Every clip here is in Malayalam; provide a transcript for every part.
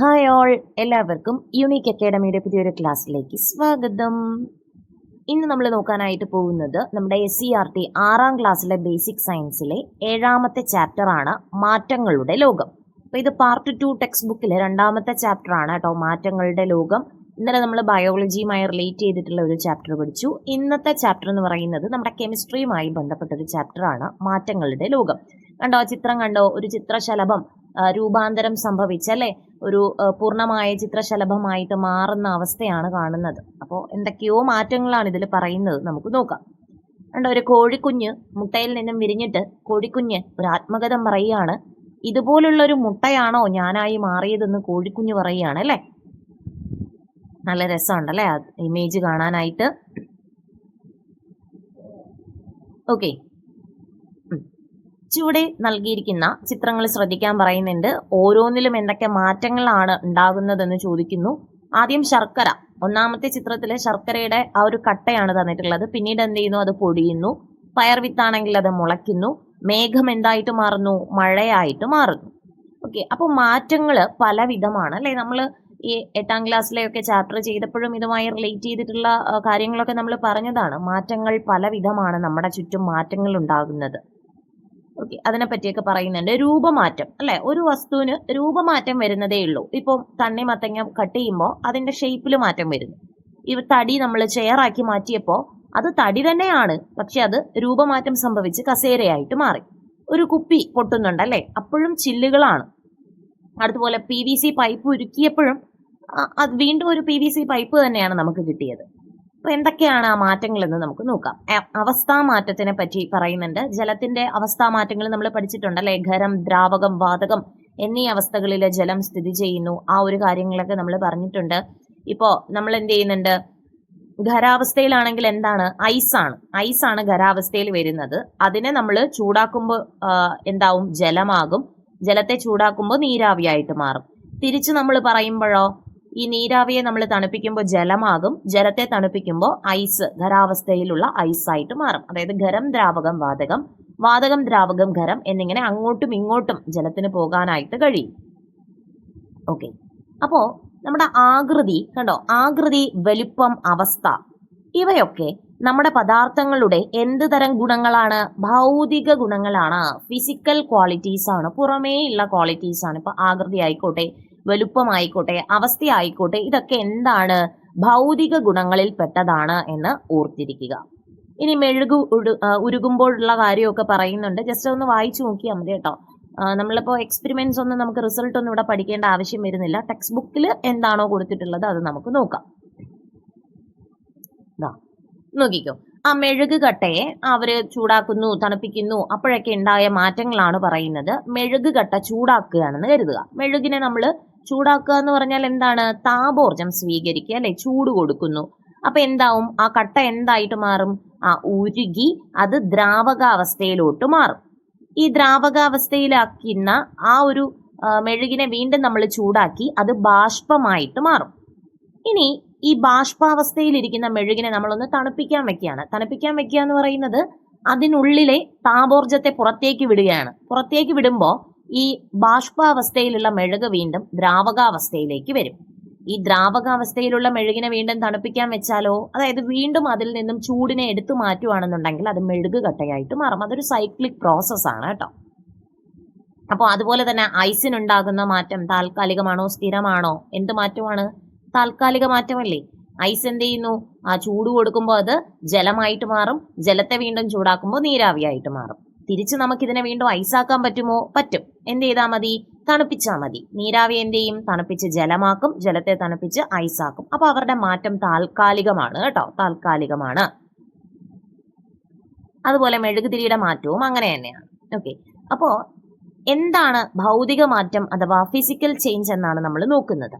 ഹായ് ഓൾ എല്ലാവർക്കും യുണീക്ക് അക്കാഡമിയുടെ പുതിയൊരു ക്ലാസ്സിലേക്ക് സ്വാഗതം. ഇന്ന് നമ്മൾ നോക്കാനായിട്ട് പോകുന്നത് നമ്മുടെ എസ് സി ആർ ടി ആറാം ക്ലാസ്സിലെ ബേസിക് സയൻസിലെ ഏഴാമത്തെ ചാപ്റ്റർ ആണ് മാറ്റങ്ങളുടെ ലോകം. അപ്പോൾ ഇത് പാർട്ട് ടു ടെക്സ്റ്റ് ബുക്കിലെ രണ്ടാമത്തെ ചാപ്റ്റർ ആണ് കേട്ടോ മാറ്റങ്ങളുടെ ലോകം. ഇന്നലെ നമ്മൾ ബയോളജിയുമായി റിലേറ്റ് ചെയ്തിട്ടുള്ള ഒരു ചാപ്റ്റർ പഠിച്ചു. ഇന്നത്തെ ചാപ്റ്റർ എന്ന് പറയുന്നത് നമ്മുടെ കെമിസ്ട്രിയുമായി ബന്ധപ്പെട്ട ഒരു ചാപ്റ്റർ ആണ് മാറ്റങ്ങളുടെ ലോകം. കണ്ടോ? ചിത്രം കണ്ടോ? ഒരു ചിത്രശലഭം രൂപാന്തരം സംഭവിച്ചല്ലേ? ഒരു പൂർണമായ ചിത്രശലഭമായിട്ട് മാറുന്ന അവസ്ഥയാണ് കാണുന്നത്. അപ്പോൾ എന്തൊക്കെയോ മാറ്റങ്ങളാണ് ഇതിൽ പറയുന്നത്. നമുക്ക് നോക്കാം. കണ്ടോ ഒരു കോഴിക്കുഞ്ഞ് മുട്ടയിൽ നിന്നും വിരിഞ്ഞിട്ട് കോഴിക്കുഞ്ഞ് ഒരു ആത്മകഥം പറയുകയാണ്. ഇതുപോലുള്ള ഒരു മുട്ടയാണോ ഞാനായി മാറിയതെന്ന് കോഴിക്കുഞ്ഞ് പറയുകയാണ് അല്ലേ? നല്ല രസമുണ്ടല്ലേ? ഇമേജ് കാണാനായിട്ട്. ഓക്കെ. ചുവടെ നൽകിയിരിക്കുന്ന ചിത്രങ്ങൾ ശ്രദ്ധിക്കാൻ പറയുന്നുണ്ട്. ഓരോന്നിലും എന്തൊക്കെ മാറ്റങ്ങളാണ് ഉണ്ടാകുന്നതെന്ന് ചോദിക്കുന്നു. ആദ്യം ശർക്കര. ഒന്നാമത്തെ ചിത്രത്തിലെ ശർക്കരയുടെ ആ ഒരു കട്ടയാണ് തന്നിട്ടുള്ളത്. പിന്നീട് എന്ത് ചെയ്യുന്നു? അത് പൊടിയുന്നു. പയർ വിത്താണെങ്കിൽ അത് മുളയ്ക്കുന്നു. മേഘം എന്തായിട്ട് മാറുന്നു? മഴയായിട്ട് മാറുന്നു. ഓക്കെ അപ്പോൾ മാറ്റങ്ങൾ പല വിധമാണ് അല്ലേ? നമ്മൾ ഈ എട്ടാം ക്ലാസ്സിലെയൊക്കെ ചാപ്റ്റർ ചെയ്തപ്പോഴും ഇതുമായി റിലേറ്റ് ചെയ്തിട്ടുള്ള കാര്യങ്ങളൊക്കെ നമ്മൾ പറഞ്ഞതാണ്. മാറ്റങ്ങൾ പല വിധമാണ് നമ്മുടെ ചുറ്റും മാറ്റങ്ങൾ ഉണ്ടാകുന്നത്. ഓക്കെ അതിനെ പറ്റിയൊക്കെ പറയുന്നുണ്ട്. രൂപമാറ്റം അല്ലെ? ഒരു വസ്തുവിന് രൂപമാറ്റം വരുന്നതേ ഉള്ളൂ. ഇപ്പോൾ തണ്ണിമത്തങ്ങ കട്ട് ചെയ്യുമ്പോൾ അതിന്റെ ഷേപ്പിൽ മാറ്റം വരുന്നു. ഇവ തടി നമ്മൾ ചെയറാക്കി മാറ്റിയപ്പോൾ അത് തടി തന്നെയാണ്. പക്ഷെ അത് രൂപമാറ്റം സംഭവിച്ച് കസേരയായിട്ട് മാറി. ഒരു കുപ്പി പൊട്ടുന്നുണ്ട് അല്ലെ? അപ്പോഴും ചില്ലുകളാണ്. അതുപോലെ പി വി സി പൈപ്പ് ഉരുക്കിയപ്പോഴും അത് വീണ്ടും ഒരു പി വി സി പൈപ്പ് തന്നെയാണ് നമുക്ക് കിട്ടിയത്. അപ്പൊ എന്തൊക്കെയാണ് ആ മാറ്റങ്ങൾ എന്ന് നമുക്ക് നോക്കാം. അവസ്ഥാ മാറ്റത്തിനെ പറ്റി പറയുന്നുണ്ട്. ജലത്തിന്റെ അവസ്ഥാ മാറ്റങ്ങൾ നമ്മൾ പഠിച്ചിട്ടുണ്ട് അല്ലെ? ഖരം ദ്രാവകം വാതകം എന്നീ അവസ്ഥകളിലെ ജലം സ്ഥിതി ചെയ്യുന്നു. ആ ഒരു കാര്യങ്ങളൊക്കെ നമ്മൾ പറഞ്ഞിട്ടുണ്ട്. ഇപ്പോ നമ്മൾ എന്ത് ചെയ്യുന്നുണ്ട്? ഖരാവസ്ഥയിലാണെങ്കിൽ എന്താണ്? ഐസാണ് ഐസാണ് ഖരാവസ്ഥയിൽ വരുന്നത്. അതിനെ നമ്മൾ ചൂടാക്കുമ്പോൾ എന്താവും? ജലമാകും. ജലത്തെ ചൂടാക്കുമ്പോൾ നീരാവിയായിട്ട് മാറും. തിരിച്ച് നമ്മൾ പറയുമ്പോഴോ? ഈ നീരാവിയെ നമ്മൾ തണുപ്പിക്കുമ്പോൾ ജലമാകും. ജലത്തെ തണുപ്പിക്കുമ്പോൾ ഐസ് ഖരാവസ്ഥയിലുള്ള ഐസായിട്ട് മാറും. അതായത് ഖരം ദ്രാവകം വാതകം. വാതകം ദ്രാവകം ഖരം എന്നിങ്ങനെ അങ്ങോട്ടും ഇങ്ങോട്ടും ജലത്തിന് പോകാനായിട്ട് കഴിയും. ഓക്കെ. അപ്പോ നമ്മുടെ ആകൃതി കണ്ടോ? ആകൃതി വലിപ്പം അവസ്ഥ ഇവയൊക്കെ നമ്മുടെ പദാർത്ഥങ്ങളുടെ എന്ത് തരം ഗുണങ്ങളാണ്? ഭൗതിക ഗുണങ്ങളാണ്. ഫിസിക്കൽ ക്വാളിറ്റീസ് ആണ്. പുറമേ ഉള്ള ക്വാളിറ്റീസ് ആണ്. ഇപ്പൊ ആകൃതി ആയിക്കോട്ടെ. വലുപ്പമായിക്കോട്ടെ അവസ്ഥ ആയിക്കോട്ടെ ഇതൊക്കെ എന്താണ് ഭൗതിക ഗുണങ്ങളിൽ പെട്ടതാണ് എന്ന് ഓർത്തിരിക്കുക. ഇനി മെഴുകു ഉരുകുമ്പോഴുള്ള കാര്യമൊക്കെ പറയുന്നുണ്ട്. ജസ്റ്റ് ഒന്ന് വായിച്ചു നോക്കിയാൽ മതി കേട്ടോ. നമ്മളിപ്പോൾ നമ്മളിപ്പോ എക്സ്പെരിമെന്റ്സ് ഒന്നും നമുക്ക് റിസൾട്ട് ഒന്നും ഇവിടെ പഠിക്കേണ്ട ആവശ്യം വരുന്നില്ല. ടെക്സ്റ്റ് ബുക്കിൽ എന്താണോ കൊടുത്തിട്ടുള്ളത് അത് നമുക്ക് നോക്കാം. നോക്കിക്കോ. ആ മെഴുക് കട്ടയെ അവർ ചൂടാക്കുന്നു തണുപ്പിക്കുന്നു അപ്പോഴൊക്കെ ഉണ്ടായ മാറ്റങ്ങളാണ് പറയുന്നത്. മെഴുക് കട്ട ചൂടാക്കുകയാണെന്ന് കരുതുക. മെഴുകിനെ നമ്മൾ ചൂടാക്കുക എന്ന് പറഞ്ഞാൽ എന്താണ്? താപോർജം സ്വീകരിക്കുക അല്ലെ? ചൂട് കൊടുക്കുന്നു. അപ്പൊ എന്താവും? ആ കട്ട എന്തായിട്ട് മാറും? ആ ഉരുകി അത് ദ്രാവകാവസ്ഥയിലോട്ട് മാറും. ഈ ദ്രാവകാവസ്ഥയിലാക്കുന്ന ആ ഒരു മെഴുകിനെ വീണ്ടും നമ്മൾ ചൂടാക്കി അത് ബാഷ്പമായിട്ട് മാറും. ഇനി ഈ ബാഷ്പാവസ്ഥയിലിരിക്കുന്ന മെഴുകിനെ നമ്മളൊന്ന് തണുപ്പിക്കാൻ വെക്കുകയാണ്. തണുപ്പിക്കാൻ വെക്കുക എന്ന് പറയുന്നത് അതിനുള്ളിലെ താപോർജത്തെ പുറത്തേക്ക് വിടുകയാണ്. പുറത്തേക്ക് വിടുമ്പോൾ ഈ ബാഷ്പാവസ്ഥയിലുള്ള മെഴുക് വീണ്ടും ദ്രാവകാവസ്ഥയിലേക്ക് വരും. ഈ ദ്രാവകാവസ്ഥയിലുള്ള മെഴുകിനെ വീണ്ടും തണുപ്പിക്കാൻ വെച്ചാലോ? അതായത് വീണ്ടും അതിൽ നിന്നും ചൂടിനെ എടുത്തു മാറ്റുവാണെന്നുണ്ടെങ്കിൽ അത് മെഴുക് കട്ടയായിട്ട് മാറും. അതൊരു സൈക്ലിക് പ്രോസസ് ആണ് കേട്ടോ. അപ്പോൾ അതുപോലെ തന്നെ ഐസിനുണ്ടാകുന്ന മാറ്റം താൽക്കാലികമാണോ സ്ഥിരമാണോ? എന്ത് മാറ്റമാണ്? താൽക്കാലിക മാറ്റമല്ലേ? ഐസ് എന്ത് ചെയ്യുന്നു? ആ ചൂട് കൊടുക്കുമ്പോൾ അത് ജലമായിട്ട് മാറും. ജലത്തെ വീണ്ടും ചൂടാക്കുമ്പോൾ നീരാവിയായിട്ട് മാറും. തിരിച്ച് നമുക്കിതിനെ വീണ്ടും ഐസാക്കാൻ പറ്റുമോ? പറ്റും. എന്ത് ചെയ്താൽ മതി? തണുപ്പിച്ചാൽ മതി. നീരാവി എന്ത് ചെയ്യും തണുപ്പിച്ച് ജലമാക്കും. ജലത്തെ തണുപ്പിച്ച് ഐസാക്കും അപ്പൊ അവരുടെ മാറ്റം താൽക്കാലികമാണ് കേട്ടോ. താൽക്കാലികമാണ്. അതുപോലെ മെഴുകുതിരിയുടെ മാറ്റവും അങ്ങനെ തന്നെയാണ്. ഓക്കെ അപ്പോ എന്താണ് ഭൗതിക മാറ്റം അഥവാ ഫിസിക്കൽ ചേഞ്ച് എന്നാണ് നമ്മൾ നോക്കുന്നത്?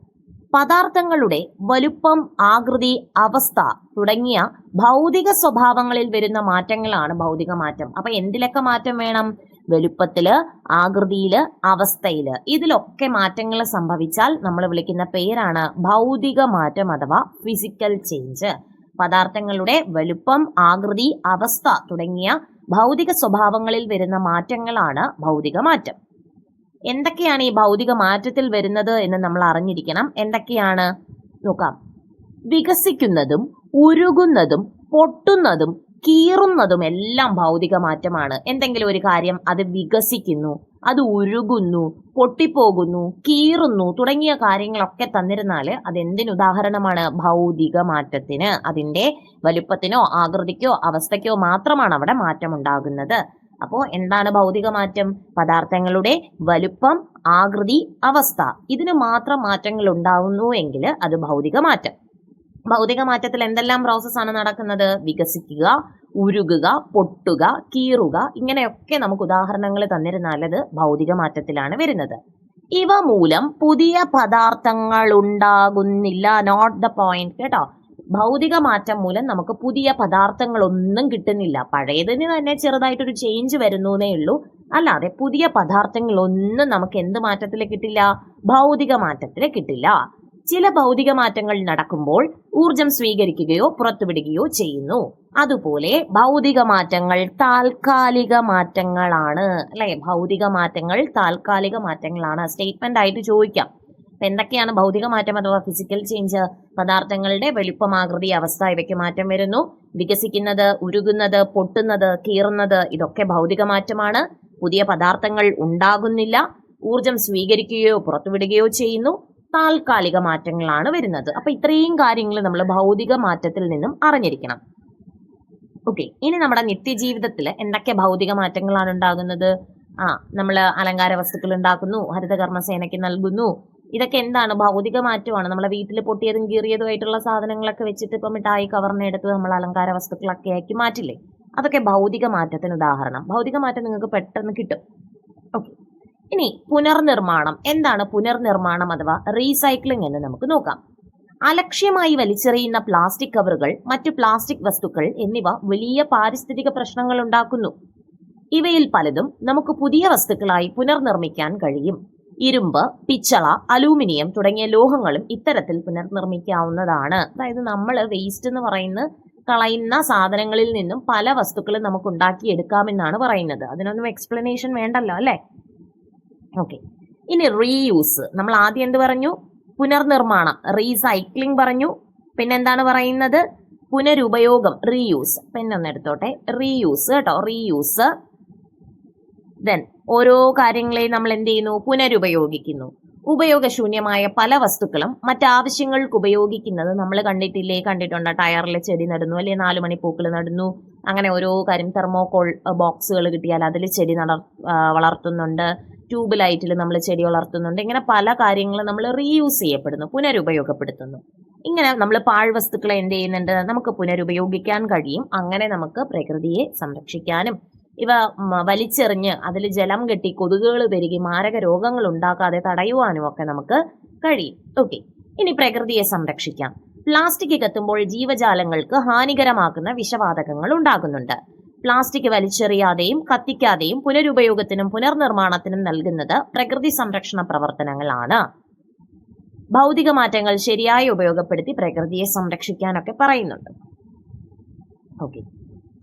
പദാർത്ഥങ്ങളുടെ വലുപ്പം ആകൃതി അവസ്ഥ തുടങ്ങിയ ഭൗതിക സ്വഭാവങ്ങളിൽ വരുന്ന മാറ്റങ്ങളാണ് ഭൗതിക മാറ്റം. അപ്പൊ എന്തിലൊക്കെ മാറ്റം വേണം? വലുപ്പത്തിൽ ആകൃതിയിൽ അവസ്ഥയിൽ. ഇതിലൊക്കെ മാറ്റങ്ങൾ സംഭവിച്ചാൽ നമ്മൾ വിളിക്കുന്ന പേരാണ് ഭൗതിക മാറ്റം അഥവാ ഫിസിക്കൽ ചേഞ്ച് പദാർത്ഥങ്ങളുടെ വലുപ്പം ആകൃതി അവസ്ഥ തുടങ്ങിയ ഭൗതിക സ്വഭാവങ്ങളിൽ വരുന്ന മാറ്റങ്ങളാണ് ഭൗതിക മാറ്റം. എന്തൊക്കെയാണ് ഈ ഭൗതിക മാറ്റത്തിൽ വരുന്നത് എന്ന് നമ്മൾ അറിഞ്ഞിരിക്കണം. എന്തൊക്കെയാണ്? നോക്കാം. വികസിക്കുന്നതും ഉരുകുന്നതും പൊട്ടുന്നതും കീറുന്നതും എല്ലാം ഭൗതിക മാറ്റമാണ്. എന്തെങ്കിലും ഒരു കാര്യം അത് വികസിക്കുന്നു അത് ഉരുകുന്നു പൊട്ടിപ്പോകുന്നു കീറുന്നു തുടങ്ങിയ കാര്യങ്ങളൊക്കെ തന്നിരുന്നാൽ അതെന്തിനുദാഹരണമാണ് ഭൗതിക മാറ്റത്തിന്. അതിന്റെ വലുപ്പത്തിനോ ആകൃതിക്കോ അവസ്ഥയ്ക്കോ മാത്രമാണ് അവിടെ മാറ്റം ഉണ്ടാകുന്നത് അപ്പോൾ എന്താണ് ഭൗതിക മാറ്റം? പദാർത്ഥങ്ങളുടെ വലുപ്പം ആകൃതി അവസ്ഥ. ഇതിന് മാത്രം മാറ്റങ്ങൾ ഉണ്ടാകുന്നു എങ്കിൽ അത് ഭൗതിക മാറ്റം. ഭൗതിക മാറ്റത്തിൽ എന്തെല്ലാം പ്രോസസ് ആണ് നടക്കുന്നത്? വികസിക്കുക ഉരുകുക പൊട്ടുക കീറുക ഇങ്ങനെയൊക്കെ നമുക്ക് ഉദാഹരണങ്ങൾ തന്നിരുന്നാൽ അത് ഭൗതിക മാറ്റത്തിലാണ് വരുന്നത്. ഇവ മൂലം പുതിയ പദാർത്ഥങ്ങൾ ഉണ്ടാകുന്നില്ല. നോട്ട് ദ പോയിന്റ് കേട്ടോ? ഭൗതിക മാറ്റം മൂലം നമുക്ക് പുതിയ പദാർത്ഥങ്ങൾ ഒന്നും കിട്ടുന്നില്ല. പഴയതിന് തന്നെ ചെറുതായിട്ടൊരു ചേഞ്ച് വരുന്നു എന്നേ ഉള്ളൂ. അല്ലാതെ പുതിയ പദാർത്ഥങ്ങളൊന്നും നമുക്ക് എന്ത് മാറ്റത്തിൽ കിട്ടില്ല? ഭൗതിക മാറ്റത്തിൽ കിട്ടില്ല. ചില ഭൗതിക മാറ്റങ്ങൾ നടക്കുമ്പോൾ ഊർജം സ്വീകരിക്കുകയോ പുറത്തുവിടുകയോ ചെയ്യുന്നു. അതുപോലെ ഭൗതിക മാറ്റങ്ങൾ താൽക്കാലിക മാറ്റങ്ങളാണ്. അല്ലെ? ഭൗതിക മാറ്റങ്ങൾ താൽക്കാലിക മാറ്റങ്ങളാണ്. സ്റ്റേറ്റ്മെന്റ് ആയിട്ട് ചോദിക്കാം. അപ്പൊ എന്തൊക്കെയാണ് ഭൗതിക മാറ്റം അഥവാ ഫിസിക്കൽ ചേഞ്ച് പദാർത്ഥങ്ങളുടെ വലുപ്പമാകൃതി അവസ്ഥ ഇവയ്ക്ക് മാറ്റം വരുന്നു. വികസിക്കുന്നത് ഉരുകുന്നത് പൊട്ടുന്നത് കീറുന്നത് ഇതൊക്കെ ഭൗതിക മാറ്റമാണ്. പുതിയ പദാർത്ഥങ്ങൾ ഉണ്ടാകുന്നില്ല. ഊർജം സ്വീകരിക്കുകയോ പുറത്തുവിടുകയോ ചെയ്യുന്നു. താൽക്കാലിക മാറ്റങ്ങളാണ് വരുന്നത്. അപ്പൊ ഇത്രയും കാര്യങ്ങൾ നമ്മൾ ഭൗതിക മാറ്റത്തിൽ നിന്നും അറിഞ്ഞിരിക്കണം. ഓക്കെ ഇനി നമ്മുടെ നിത്യജീവിതത്തിൽ എന്തൊക്കെ ഭൗതിക മാറ്റങ്ങളാണ് ഉണ്ടാകുന്നത്? ആ നമ്മൾ അലങ്കാര വസ്തുക്കൾ ഉണ്ടാക്കുന്നു ഹരിതകർമ്മസേനയ്ക്ക് നൽകുന്നു. ഇതൊക്കെ എന്താണ്? ഭൗതിക മാറ്റമാണ്. നമ്മളെ വീട്ടിൽ പൊട്ടിയതും കീറിയതും ആയിട്ടുള്ള സാധനങ്ങളൊക്കെ വെച്ചിട്ട് ഇപ്പം മിഠായി കവറിനെടുത്ത് നമ്മൾ അലങ്കാര വസ്തുക്കളൊക്കെ ആക്കി മാറ്റില്ലേ? അതൊക്കെ ഭൗതിക മാറ്റത്തിന് ഉദാഹരണം. ഭൗതിക മാറ്റം നിങ്ങൾക്ക് പെട്ടെന്ന് കിട്ടും. ഇനി പുനർനിർമ്മാണം. എന്താണ് പുനർനിർമ്മാണം അഥവാ റീസൈക്ലിംഗ് എന്ന് നമുക്ക് നോക്കാം. അലക്ഷ്യമായി വലിച്ചെറിയുന്ന പ്ലാസ്റ്റിക് കവറുകൾ മറ്റു പ്ലാസ്റ്റിക് വസ്തുക്കൾ എന്നിവ വലിയ പാരിസ്ഥിതിക പ്രശ്നങ്ങൾ ഉണ്ടാക്കുന്നു. ഇവയിൽ പലതും നമുക്ക് പുതിയ വസ്തുക്കളായി പുനർനിർമ്മിക്കാൻ കഴിയും. ഇരുമ്പ് പിച്ചള അലൂമിനിയം തുടങ്ങിയ ലോഹങ്ങളും ഇത്തരത്തിൽ പുനർനിർമ്മിക്കാവുന്നതാണ്. അതായത് നമ്മൾ വേസ്റ്റ് എന്ന് പറയുന്ന കളയുന്ന സാധനങ്ങളിൽ നിന്നും പല വസ്തുക്കളും നമുക്ക് ഉണ്ടാക്കിയെടുക്കാമെന്നാണ് പറയുന്നത്. അതിനൊന്നും എക്സ്പ്ലനേഷൻ വേണ്ടല്ലോ അല്ലേ? ഓക്കെ ഇനി റീയൂസ് നമ്മൾ ആദ്യം എന്ത് പറഞ്ഞു? പുനർനിർമ്മാണം. റീസൈക്ലിംഗ് പറഞ്ഞു. പിന്നെ എന്താണ് പറയുന്നത്? പുനരുപയോഗം റീയൂസ് പെണ്ണൊന്ന് എടുത്തോട്ടെ. റീയൂസ് കേട്ടോ റീയൂസ് ദെൻ ഓരോ കാര്യങ്ങളെയും നമ്മൾ എന്ത് ചെയ്യുന്നു? പുനരുപയോഗിക്കുന്നു. ഉപയോഗശൂന്യമായ പല വസ്തുക്കളും മറ്റാവശ്യങ്ങൾക്ക് ഉപയോഗിക്കുന്നത് നമ്മൾ കണ്ടിട്ടില്ലേ? കണ്ടിട്ടുണ്ട്? ടയറിൽ ചെടി നടുന്നു അല്ലെ നാല് മണി പൂക്കൾ നടുന്നു. അങ്ങനെ ഓരോ കാര്യം തെർമോകോൾ ബോക്സുകൾ കിട്ടിയാൽ അതിൽ ചെടി നട വളർത്തുന്നുണ്ട്. ട്യൂബ് ലൈറ്റിൽ നമ്മൾ ചെടി വളർത്തുന്നുണ്ട്. ഇങ്ങനെ പല കാര്യങ്ങളും നമ്മൾ റീയൂസ് ചെയ്യപ്പെടുന്നു പുനരുപയോഗപ്പെടുത്തുന്നു. ഇങ്ങനെ നമ്മൾ പാഴ്വസ്തുക്കളെ എന്ത് ചെയ്യുന്നുണ്ട്? നമുക്ക് പുനരുപയോഗിക്കാൻ കഴിയും. അങ്ങനെ നമുക്ക് പ്രകൃതിയെ സംരക്ഷിക്കാനും. ഇവ വലിച്ചെറിഞ്ഞ് അതിൽ ജലം കെട്ടി കൊതുകുകൾ പെരുകി മാരക രോഗങ്ങൾ ഉണ്ടാക്കാതെ തടയുവാനും ഒക്കെ നമുക്ക് കഴിയും. ഓക്കെ. ഇനി പ്രകൃതിയെ സംരക്ഷിക്കാം. പ്ലാസ്റ്റിക് കത്തുമ്പോൾ ജീവജാലങ്ങൾക്ക് ഹാനികരമാക്കുന്ന വിഷവാതകങ്ങൾ ഉണ്ടാകുന്നുണ്ട്. പ്ലാസ്റ്റിക് വലിച്ചെറിയാതെയും കത്തിക്കാതെയും പുനരുപയോഗത്തിനും പുനർനിർമ്മാണത്തിനും നൽകുന്നത് പ്രകൃതി സംരക്ഷണ പ്രവർത്തനങ്ങളാണ്. ഭൗതിക മാറ്റങ്ങൾ ശരിയായി ഉപയോഗപ്പെടുത്തി പ്രകൃതിയെ സംരക്ഷിക്കാനൊക്കെ പറയുന്നുണ്ട്. ഓക്കെ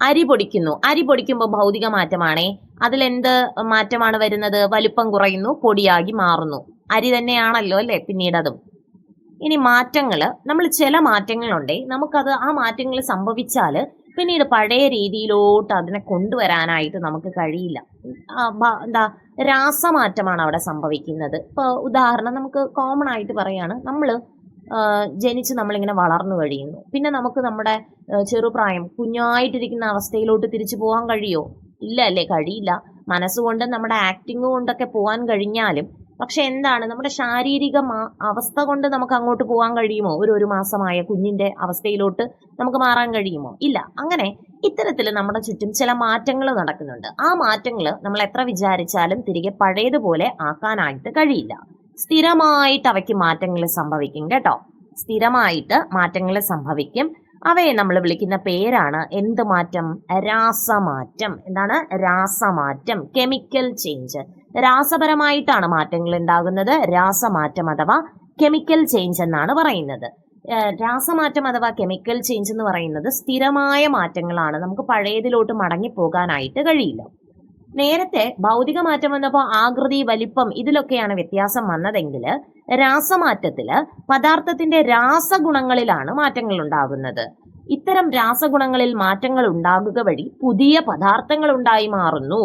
അരി പൊടിക്കുന്നു. അരി പൊടിക്കുമ്പോൾ ഭൗതിക മാറ്റമാണേ. അതിലെന്ത് മാറ്റമാണ് വരുന്നത്? വലുപ്പം കുറയുന്നു പൊടിയാകി മാറുന്നു. അരി തന്നെയാണല്ലോ അല്ലേ പിന്നീട് അതും ഇനി മാറ്റങ്ങൾ നമ്മൾ ചില മാറ്റങ്ങളുണ്ടേ. നമുക്കത് ആ മാറ്റങ്ങൾ സംഭവിച്ചാൽ പിന്നീട് പഴയ രീതിയിലോട്ട് അതിനെ കൊണ്ടുവരാനായിട്ട് നമുക്ക് കഴിയില്ല. എന്താ രാസമാറ്റമാണ് അവിടെ സംഭവിക്കുന്നത്. ഇപ്പോൾ ഉദാഹരണം നമുക്ക് കോമൺ ആയിട്ട് പറയാണ് നമ്മൾ ജനിച്ച് നമ്മളിങ്ങനെ വളർന്നു കഴിയുന്നു. പിന്നെ നമുക്ക് നമ്മുടെ ചെറുപ്രായം കുഞ്ഞായിട്ടിരിക്കുന്ന അവസ്ഥയിലോട്ട് തിരിച്ചു പോകാൻ കഴിയോ? ഇല്ല അല്ലേ കഴിയില്ല. മനസ്സുകൊണ്ട് നമ്മുടെ ആക്ടിങ് കൊണ്ടൊക്കെ പോകാൻ കഴിഞ്ഞാലും പക്ഷെ എന്താണ്? നമ്മുടെ ശാരീരിക അവസ്ഥ കൊണ്ട് നമുക്ക് അങ്ങോട്ട് പോകാൻ കഴിയുമോ? ഒരു ഒരു മാസമായ കുഞ്ഞിന്റെ അവസ്ഥയിലോട്ട് നമുക്ക് മാറാൻ കഴിയുമോ? ഇല്ല. അങ്ങനെ ഇത്തരത്തിൽ നമ്മുടെ ചുറ്റും ചില മാറ്റങ്ങൾ നടക്കുന്നുണ്ട്. ആ മാറ്റങ്ങൾ നമ്മൾ എത്ര വിചാരിച്ചാലും തിരികെ പഴയതുപോലെ ആക്കാനായിട്ട് കഴിയില്ല. സ്ഥിരമായിട്ട് അവയ്ക്ക് മാറ്റങ്ങൾ സംഭവിക്കും കേട്ടോ. സ്ഥിരമായിട്ട് മാറ്റങ്ങൾ സംഭവിക്കും. അവയെ നമ്മൾ വിളിക്കുന്ന പേരാണ് എന്ത് മാറ്റം രാസമാറ്റം. എന്താണ്? രാസമാറ്റം. Chemical change. രാസപരമായിട്ടാണ് മാറ്റങ്ങൾ ഉണ്ടാകുന്നത് രാസമാറ്റം അഥവാ കെമിക്കൽ ചേഞ്ച് എന്നാണ് പറയുന്നത്. രാസമാറ്റം അഥവാ കെമിക്കൽ ചേഞ്ച് എന്ന് പറയുന്നത് സ്ഥിരമായ മാറ്റങ്ങളാണ്. നമുക്ക് പഴയതിലോട്ട് മടങ്ങി പോകാനായിട്ട് കഴിയില്ല. നേരത്തെ ഭൗതിക മാറ്റം വന്നപ്പോൾ ആകൃതി വലിപ്പം ഇതിലൊക്കെയാണ് വ്യത്യാസം വന്നതെങ്കിൽ രാസമാറ്റത്തിൽ പദാർത്ഥത്തിന്റെ രാസഗുണങ്ങളിലാണ് മാറ്റങ്ങൾ ഉണ്ടാകുന്നത് ഇത്തരം രാസഗുണങ്ങളിൽ മാറ്റങ്ങൾ ഉണ്ടാകുക വഴി പുതിയ പദാർത്ഥങ്ങൾ ഉണ്ടായി മാറുന്നു.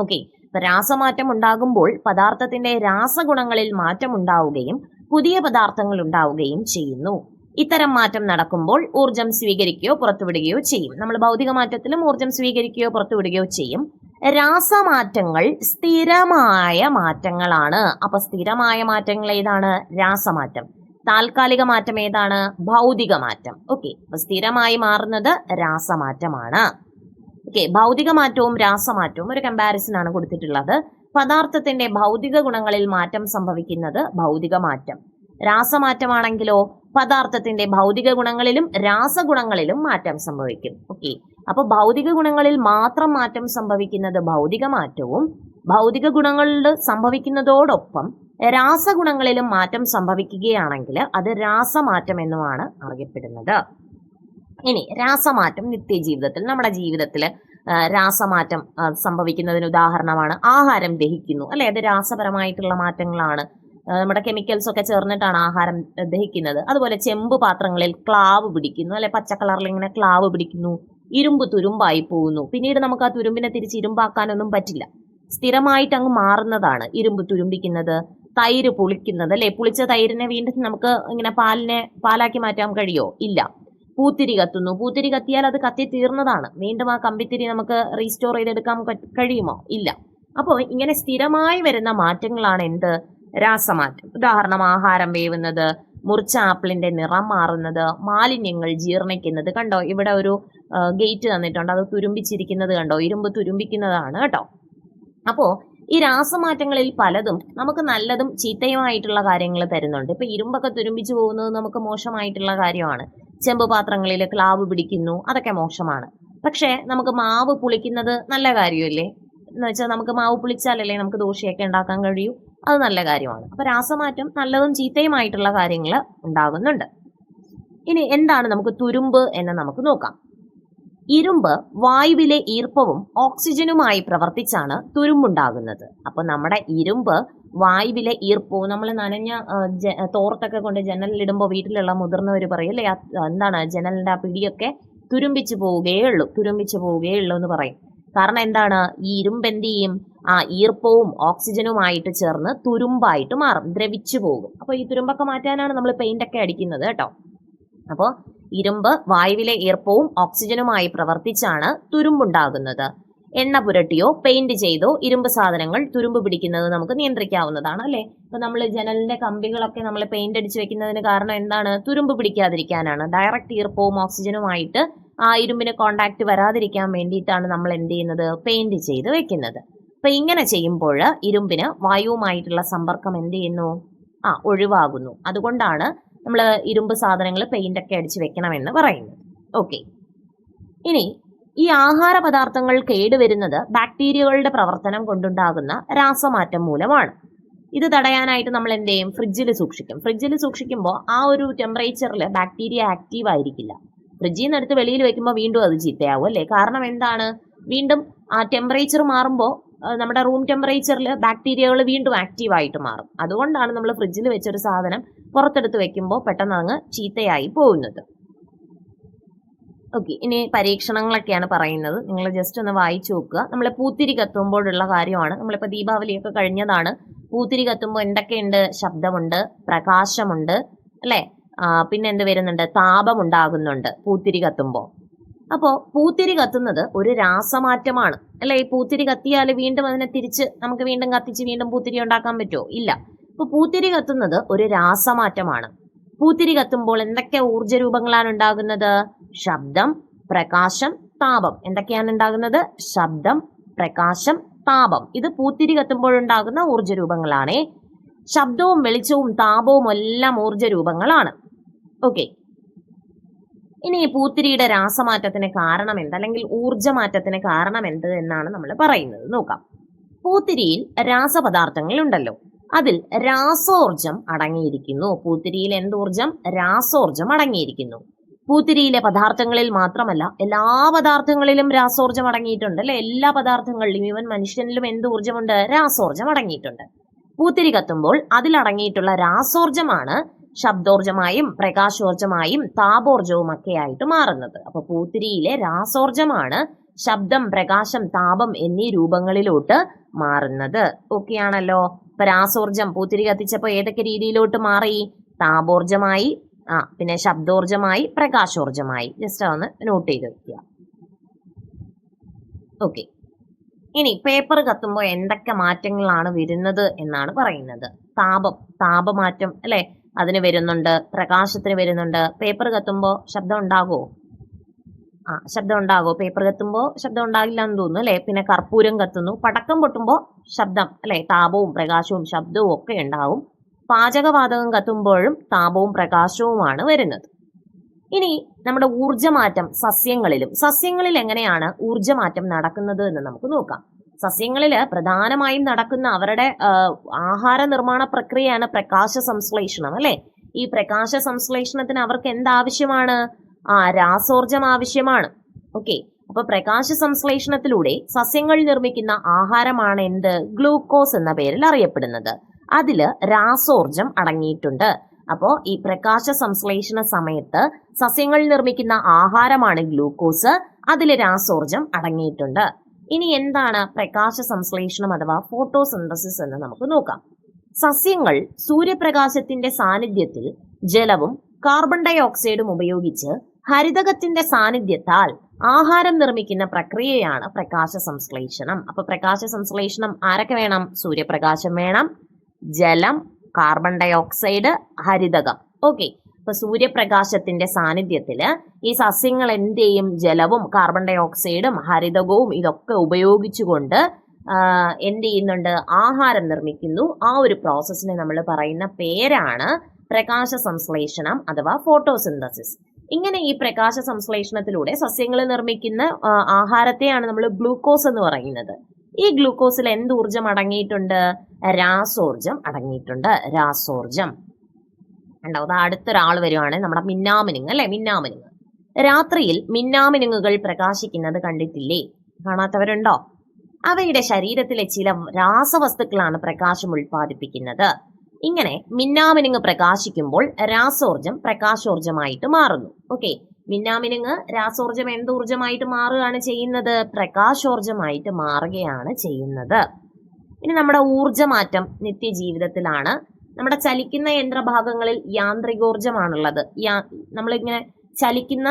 ഓക്കെ. രാസമാറ്റം ഉണ്ടാകുമ്പോൾ പദാർത്ഥത്തിന്റെ രാസഗുണങ്ങളിൽ മാറ്റം ഉണ്ടാവുകയും പുതിയ പദാർത്ഥങ്ങൾ ഉണ്ടാവുകയും ചെയ്യുന്നു. ഇത്തരം മാറ്റം നടക്കുമ്പോൾ ഊർജം സ്വീകരിക്കുകയോ പുറത്തുവിടുകയോ ചെയ്യും. നമ്മൾ ഭൗതിക മാറ്റത്തിലും ഊർജം സ്വീകരിക്കുകയോ പുറത്തുവിടുകയോ ചെയ്യും. രാസമാറ്റങ്ങൾ സ്ഥിരമായ മാറ്റങ്ങളാണ്. അപ്പൊ സ്ഥിരമായ മാറ്റങ്ങൾ ഏതാണ്? രാസമാറ്റം. താൽക്കാലിക മാറ്റം ഏതാണ്? ഭൗതിക മാറ്റം. ഓക്കെ. അപ്പൊ സ്ഥിരമായി മാറുന്നത് രാസമാറ്റമാണ്. ഓക്കെ ഭൗതിക മാറ്റവും രാസമാറ്റവും ഒരു കമ്പാരിസൺ ആണ് കൊടുത്തിട്ടുള്ളത്. പദാർത്ഥത്തിന്റെ ഭൗതിക ഗുണങ്ങളിൽ മാറ്റം സംഭവിക്കുന്നത് ഭൗതിക മാറ്റം. രാസമാറ്റമാണെങ്കിലോ പദാർത്ഥത്തിന്റെ ഭൗതിക ഗുണങ്ങളിലും രാസഗുണങ്ങളിലും മാറ്റം സംഭവിക്കും. ഓക്കെ അപ്പൊ ഭൗതിക ഗുണങ്ങളിൽ മാത്രം മാറ്റം സംഭവിക്കുന്നത് ഭൗതിക മാറ്റവും ഭൗതിക ഗുണങ്ങളിൽ സംഭവിക്കുന്നതോടൊപ്പം രാസഗുണങ്ങളിലും മാറ്റം സംഭവിക്കുകയാണെങ്കിൽ അത് രാസമാറ്റം എന്നുമാണ് അറിയപ്പെടുന്നത്. ഇനി രാസമാറ്റം നിത്യജീവിതത്തിൽ നമ്മുടെ ജീവിതത്തിൽ രാസമാറ്റം സംഭവിക്കുന്നതിന് ഉദാഹരണമാണ് ആഹാരം ദഹിക്കുന്നു. അല്ലെ? അത് രാസപരമായിട്ടുള്ള മാറ്റങ്ങളാണ്. നമ്മുടെ കെമിക്കൽസ് ഒക്കെ ചേർന്നിട്ടാണ് ആഹാരം ദഹിക്കുന്നത്. അതുപോലെ ചെമ്പ് പാത്രങ്ങളിൽ ക്ലാവ് പിടിക്കുന്നു. അല്ലെ? പച്ച കളറിൽ ഇങ്ങനെ ക്ലാവ് പിടിക്കുന്നു. ഇരുമ്പ് തുരുമ്പായി പോകുന്നു. പിന്നീട് നമുക്ക് ആ തുരുമ്പിനെ തിരിച്ച് ഇരുമ്പാക്കാനൊന്നും പറ്റില്ല. സ്ഥിരമായിട്ട് അങ്ങ് മാറുന്നതാണ് ഇരുമ്പ് തുരുമ്പിക്കുന്നത് തൈര് പുളിക്കുന്നത്. അല്ലെ? പുളിച്ച തൈരിനെ വീണ്ടും നമുക്ക് ഇങ്ങനെ പാലിനെ പാലാക്കി മാറ്റാൻ കഴിയോ? ഇല്ല. പൂത്തിരി കത്തുന്നു. പൂത്തിരി കത്തിയാൽ അത് കത്തി തീർന്നതാണ്. വീണ്ടും ആ കമ്പിത്തിരി നമുക്ക് റീസ്റ്റോർ ചെയ്തെടുക്കാൻ കഴിയുമോ? ഇല്ല. അപ്പോൾ ഇങ്ങനെ സ്ഥിരമായി വരുന്ന മാറ്റങ്ങളാണ് എന്ത്? രാസമാറ്റം. ഉദാഹരണം ആഹാരം വേവുന്നത് മുറിച്ച ആപ്പിളിന്റെ നിറം മാറുന്നത് മാലിന്യങ്ങൾ ജീർണിക്കുന്നത്. കണ്ടോ? ഇവിടെ ഒരു ഗേറ്റ് തന്നിട്ടുണ്ട്. അത് തുരുമ്പിച്ചിരിക്കുന്നത് കണ്ടോ? ഇരുമ്പ് തുരുമ്പിക്കുന്നതാണ് കേട്ടോ. അപ്പോൾ ഈ രാസമാറ്റങ്ങളിൽ പലതും നമുക്ക് നല്ലതും ചീത്തയുമായിട്ടുള്ള കാര്യങ്ങൾ തരുന്നുണ്ട്. ഇപ്പൊ ഇരുമ്പൊക്കെ തുരുമ്പിച്ചു പോകുന്നത് നമുക്ക് മോശമായിട്ടുള്ള കാര്യമാണ്. ചെമ്പ് പാത്രങ്ങളിൽ ക്ലാവ് പിടിക്കുന്നു. അതൊക്കെ മോശമാണ്. പക്ഷേ നമുക്ക് മാവ് പുളിക്കുന്നത് നല്ല കാര്യമല്ലേ? എന്ന് വെച്ചാൽ നമുക്ക് മാവ് പുളിച്ചാലല്ലേ നമുക്ക് ദോശയൊക്കെ ഉണ്ടാക്കാൻ കഴിയൂ? അത് നല്ല കാര്യമാണ്. അപ്പൊ രാസമാറ്റം നല്ലതും ചീത്തയുമായിട്ടുള്ള കാര്യങ്ങൾ ഉണ്ടാകുന്നുണ്ട് ഇനി എന്താണ് നമുക്ക് തുരുമ്പ് എന്ന് നമുക്ക് നോക്കാം. ഇരുമ്പ് വായുവിലെ ഈർപ്പവും ഓക്സിജനുമായി പ്രവർത്തിച്ചാണ് തുരുമ്പുണ്ടാകുന്നത്. അപ്പൊ നമ്മുടെ ഇരുമ്പ് വായുവിലെ ഈർപ്പവും നമ്മൾ നനഞ്ഞ തോർത്തൊക്കെ കൊണ്ട് ജനലിലിടുമ്പോൾ വീട്ടിലുള്ള മുതിർന്നവർ പറയല്ലേ ആ, എന്താണ് ജനലിന്റെ ആ പിടിയൊക്കെ തുരുമ്പിച്ചു പോവുകയേ ഉള്ളൂ തുരുമ്പിച്ചു പോവുകയേ ഉള്ളൂ എന്ന് പറയും. കാരണം എന്താണ്? ഈ ഇരുമ്പ് എന്ത് ചെയ്യും? ആ ഈർപ്പവും ഓക്സിജനുമായിട്ട് ചേർന്ന് തുരുമ്പായിട്ട് മാറും ദ്രവിച്ചു പോകും. അപ്പൊ ഈ തുരുമ്പൊക്കെ മാറ്റാനാണ് നമ്മൾ പെയിന്റ് ഒക്കെ അടിക്കുന്നത് കേട്ടോ. അപ്പോൾ ഇരുമ്പ് വായുവിലെ ഈർപ്പവും ഓക്സിജനുമായി പ്രവർത്തിച്ചാണ് തുരുമ്പുണ്ടാകുന്നത്. എണ്ണ പുരട്ടിയോ പെയിന്റ് ചെയ്തോ ഇരുമ്പ് സാധനങ്ങൾ തുരുമ്പ് പിടിക്കുന്നത് നമുക്ക് നിയന്ത്രിക്കാവുന്നതാണ് അല്ലേ? ഇപ്പൊ നമ്മൾ ജനലിന്റെ കമ്പികളൊക്കെ നമ്മൾ പെയിന്റ് അടിച്ച് വെക്കുന്നതിന് കാരണം എന്താണ്? തുരുമ്പ് പിടിക്കാതിരിക്കാനാണ്. ഡയറക്റ്റ് ഈർപ്പവും ഓക്സിജനുമായിട്ട് ആ ഇരുമ്പിന് കോണ്ടാക്ട് വരാതിരിക്കാൻ വേണ്ടിയിട്ടാണ് നമ്മൾ എന്ത് ചെയ്യുന്നത്? പെയിന്റ് ചെയ്ത് വെക്കുന്നത്. അപ്പൊ ഇങ്ങനെ ചെയ്യുമ്പോൾ ഇരുമ്പിന് വായുവുമായിട്ടുള്ള സമ്പർക്കം എന്ത് ചെയ്യുന്നു? ആ ഒഴിവാകുന്നു. അതുകൊണ്ടാണ് നമ്മൾ ഇരുമ്പ് സാധനങ്ങൾ പെയിന്റ് ഒക്കെ അടിച്ച് വെക്കണമെന്ന് പറയുന്നത് ഓക്കെ ഇനി ഈ ആഹാര പദാർത്ഥങ്ങൾ കേടുവരുന്നത് ബാക്ടീരിയകളുടെ പ്രവർത്തനം കൊണ്ടുണ്ടാകുന്ന രാസമാറ്റം മൂലമാണ്. ഇത് തടയാനായിട്ട് നമ്മൾ എന്ത് ചെയ്യും? ഫ്രിഡ്ജിൽ സൂക്ഷിക്കും. ഫ്രിഡ്ജിൽ സൂക്ഷിക്കുമ്പോൾ ആ ഒരു ടെമ്പറേച്ചറിൽ ബാക്ടീരിയ ആക്റ്റീവ് ആയിരിക്കില്ല. ഫ്രിഡ്ജിൽ നിന്ന് എടുത്ത് വെളിയിൽ വെക്കുമ്പോൾ വീണ്ടും അത് ചീത്തയാവും അല്ലേ? കാരണം എന്താണ്? വീണ്ടും ആ ടെമ്പറേച്ചർ മാറുമ്പോൾ നമ്മുടെ റൂം ടെമ്പറേച്ചറിൽ ബാക്ടീരിയകൾ വീണ്ടും ആക്റ്റീവായിട്ട് മാറും. അതുകൊണ്ടാണ് നമ്മൾ ഫ്രിഡ്ജിൽ വെച്ചൊരു സാധനം പുറത്തെടുത്ത് വെക്കുമ്പോൾ പെട്ടെന്ന് അങ്ങ് ചീത്തയായി പോകുന്നത്. ഓക്കെ ഇനി പരീക്ഷണങ്ങളൊക്കെയാണ് പറയുന്നത്. നിങ്ങൾ ജസ്റ്റ് ഒന്ന് വായിച്ചു നോക്കുക. നമ്മൾ പൂത്തിരി കത്തുമ്പോഴുള്ള കാര്യമാണ്. നമ്മളിപ്പോൾ ദീപാവലിയൊക്കെ കഴിഞ്ഞതാണ്. പൂത്തിരി കത്തുമ്പോൾ എന്തൊക്കെയുണ്ട്? ശബ്ദമുണ്ട് പ്രകാശമുണ്ട് അല്ലേ? പിന്നെ എന്ത് വരുന്നുണ്ട്? താപമുണ്ടാകുന്നുണ്ട് പൂത്തിരി കത്തുമ്പോൾ അപ്പോൾ പൂത്തിരി കത്തുന്നത് ഒരു രാസമാറ്റമാണ്. അല്ലെ? ഈ പൂത്തിരി കത്തിയാൽ വീണ്ടും അതിനെ തിരിച്ച് നമുക്ക് വീണ്ടും കത്തിച്ച് വീണ്ടും പൂത്തിരി ഉണ്ടാക്കാൻ പറ്റുമോ? ഇല്ല. അപ്പോൾ പൂത്തിരി കത്തുന്നത് ഒരു രാസമാറ്റമാണ്. പൂത്തിരി കത്തുമ്പോൾ എന്തൊക്കെ ഊർജ രൂപങ്ങളാണ് ഉണ്ടാകുന്നത്? ശബ്ദം പ്രകാശം താപം. എന്തൊക്കെയാണ് ഉണ്ടാകുന്നത്? ശബ്ദം പ്രകാശം താപം. ഇത് പൂത്തിരി കത്തുമ്പോഴുണ്ടാകുന്ന ഊർജ രൂപങ്ങളാണേ ശബ്ദവും വെളിച്ചവും താപവും എല്ലാം ഊർജ രൂപങ്ങളാണ് ഓക്കെ. ഇനി ഈ പൂത്തിരിയുടെ രാസമാറ്റത്തിന് കാരണം എന്ത്? അല്ലെങ്കിൽ ഊർജമാറ്റത്തിന് കാരണം എന്ത് എന്നാണ് നമ്മൾ പറയുന്നത്. നോക്കാം. പൂത്തിരിയിൽ രാസപദാർത്ഥങ്ങൾ ഉണ്ടല്ലോ അതിൽ രാസോർജം അടങ്ങിയിരിക്കുന്നു. പൂത്തിരിയിൽ എന്തോർജം രാസോർജം അടങ്ങിയിരിക്കുന്നു. പൂത്തിരിയിലെ പദാർത്ഥങ്ങളിൽ മാത്രമല്ല എല്ലാ പദാർത്ഥങ്ങളിലും രാസോർജം അടങ്ങിയിട്ടുണ്ട് അല്ലെ? എല്ലാ പദാർത്ഥങ്ങളിലും ഇവൻ മനുഷ്യനിലും എന്ത് ഊർജമുണ്ട്? രാസോർജം അടങ്ങിയിട്ടുണ്ട്. പൂത്തിരി കത്തുമ്പോൾ അതിലടങ്ങിയിട്ടുള്ള രാസോർജമാണ് ശബ്ദോർജമായും പ്രകാശോർജമായും താപോർജവും ഒക്കെ ആയിട്ട് മാറുന്നത്. അപ്പൊ പൂത്തിരിയിലെ രാസോർജമാണ് ശബ്ദം പ്രകാശം താപം എന്നീ രൂപങ്ങളിലോട്ട് മാറുന്നത്. ഓക്കെയാണല്ലോ ഇപ്പൊ രാസോർജം പൂത്തിരി കത്തിച്ചപ്പോ ഏതൊക്കെ രീതിയിലോട്ട് മാറി? താപോർജമായി ആ പിന്നെ ശബ്ദോർജമായി പ്രകാശോർജമായി ജസ്റ്റ് ഒന്ന് നോട്ട് ചെയ്ത് വെക്കുക. ഓക്കെ ഇനി പേപ്പർ കത്തുമ്പോൾ എന്തൊക്കെ മാറ്റങ്ങളാണ് വരുന്നത് എന്നാണ് പറയുന്നത്. താപം താപമാറ്റം അല്ലെ? അതിന് വരുന്നുണ്ട് പ്രകാശത്തിന് വരുന്നുണ്ട്. പേപ്പർ കത്തുമ്പോൾ ശബ്ദം ഉണ്ടാകുമോ ആ ശബ്ദം ഉണ്ടാകുമോ പേപ്പർ കത്തുമ്പോൾ ശബ്ദം ഉണ്ടാകില്ല എന്ന് തോന്നുന്നു അല്ലേ? പിന്നെ കർപ്പൂരം കത്തുന്നു. പടക്കം പൊട്ടുമ്പോൾ ശബ്ദം അല്ലേ? താപവും പ്രകാശവും ശബ്ദവും ഒക്കെ ഉണ്ടാവും. പാചകവാതകം കത്തുമ്പോഴും താപവും പ്രകാശവുമാണ് വരുന്നത്. ഇനി നമ്മുടെ ഊർജമാറ്റം സസ്യങ്ങളിലും. സസ്യങ്ങളിൽ എങ്ങനെയാണ് ഊർജമാറ്റം നടക്കുന്നത് എന്ന് നമുക്ക് നോക്കാം. സസ്യങ്ങളിൽ പ്രധാനമായും നടക്കുന്ന അവരുടെ ആഹാര നിർമ്മാണ പ്രക്രിയയാണ് പ്രകാശ സംശ്ലേഷണം അല്ലെ? ഈ പ്രകാശ സംശ്ലേഷണത്തിന് അവർക്ക് എന്താവശ്യമാണ്? ആ രാസോർജം ആവശ്യമാണ്. ഓക്കെ. അപ്പൊ പ്രകാശ സംശ്ലേഷണത്തിലൂടെ സസ്യങ്ങൾ നിർമ്മിക്കുന്ന ആഹാരമാണ് എന്ത്? ഗ്ലൂക്കോസ് എന്ന പേരിൽ അറിയപ്പെടുന്നത്. അതിൽ രാസോർജം അടങ്ങിയിട്ടുണ്ട്. അപ്പോൾ ഈ പ്രകാശ സംശ്ലേഷണ സമയത്ത് സസ്യങ്ങൾ നിർമ്മിക്കുന്ന ആഹാരമാണ് ഗ്ലൂക്കോസ്. അതിൽ രാസോർജം അടങ്ങിയിട്ടുണ്ട്. ഇനി എന്താണ് പ്രകാശ സംശ്ലേഷണം അഥവാ ഫോട്ടോസിന്തസിസ് എന്ന് നമുക്ക് നോക്കാം. സസ്യങ്ങൾ സൂര്യപ്രകാശത്തിന്റെ സാന്നിധ്യത്തിൽ ജലവും കാർബൺ ഡൈ ഓക്സൈഡും ഉപയോഗിച്ച് ഹരിതകത്തിന്റെ സാന്നിധ്യത്താൽ ആഹാരം നിർമ്മിക്കുന്ന പ്രക്രിയയാണ് പ്രകാശ സംശ്ലേഷണം. അപ്പൊ പ്രകാശ സംശ്ലേഷണം ആരൊക്കെ വേണം? സൂര്യപ്രകാശം വേണം. ജലം കാർബൺ ഡൈ ഓക്സൈഡ് ഹരിതകം. ഓക്കെ ഇപ്പൊ സൂര്യപ്രകാശത്തിന്റെ സാന്നിധ്യത്തിൽ ഈ സസ്യങ്ങൾ എന്ത് ചെയ്യും ജലവും കാർബൺ ഡൈ ഓക്സൈഡും ഹരിതകവും ഇതൊക്കെ ഉപയോഗിച്ചുകൊണ്ട് എന്ത് ചെയ്യുന്നുണ്ട്? ആഹാരം നിർമ്മിക്കുന്നു. ആ ഒരു പ്രോസസ്സിനെ നമ്മൾ പറയുന്ന പേരാണ് പ്രകാശ സംശ്ലേഷണം അഥവാ ഫോട്ടോസിന്തസിസ് ഇങ്ങനെ ഈ പ്രകാശ സംശ്ലേഷണത്തിലൂടെ സസ്യങ്ങൾ നിർമ്മിക്കുന്ന ആഹാരത്തെയാണ് നമ്മൾ ഗ്ലൂക്കോസ് എന്ന് പറയുന്നത്. ഈ ഗ്ലൂക്കോസിൽ എന്ത് ഊർജം അടങ്ങിയിട്ടുണ്ട്? രാസോർജം അടങ്ങിയിട്ടുണ്ട്. രാസോർജം ഉണ്ടാവും അടുത്തൊരാൾ വരുവാണ് നമ്മുടെ മിന്നാമിനുങ്ങ് അല്ലെ? മിന്നാമിനുങ്ങ്. രാത്രിയിൽ മിന്നാമിനുങ്ങുകൾ പ്രകാശിക്കുന്നത് കണ്ടിട്ടില്ലേ? കാണാത്തവരുണ്ടോ? അവയുടെ ശരീരത്തിലെ ചില രാസവസ്തുക്കളാണ് പ്രകാശം ഉൽപ്പാദിപ്പിക്കുന്നത്. ഇങ്ങനെ മിന്നാമിനുങ്ങ് പ്രകാശിക്കുമ്പോൾ രാസോർജം പ്രകാശോർജമായിട്ട് മാറുന്നു. ഓക്കെ. മിന്നാമിനുങ്ങ് രാസോർജം എന്തൂർജമായിട്ട് മാറുകയാണ് ചെയ്യുന്നത്? പ്രകാശോർജമായിട്ട് മാറുകയാണ് ചെയ്യുന്നത്. ഇനി നമ്മുടെ ഊർജമാറ്റം നിത്യജീവിതത്തിലാണ് നമ്മുടെ ചലിക്കുന്ന യന്ത്രഭാഗങ്ങളിൽ യാന്ത്രികോർജമാണുള്ളത് യാ- നമ്മളിങ്ങനെ ചലിക്കുന്ന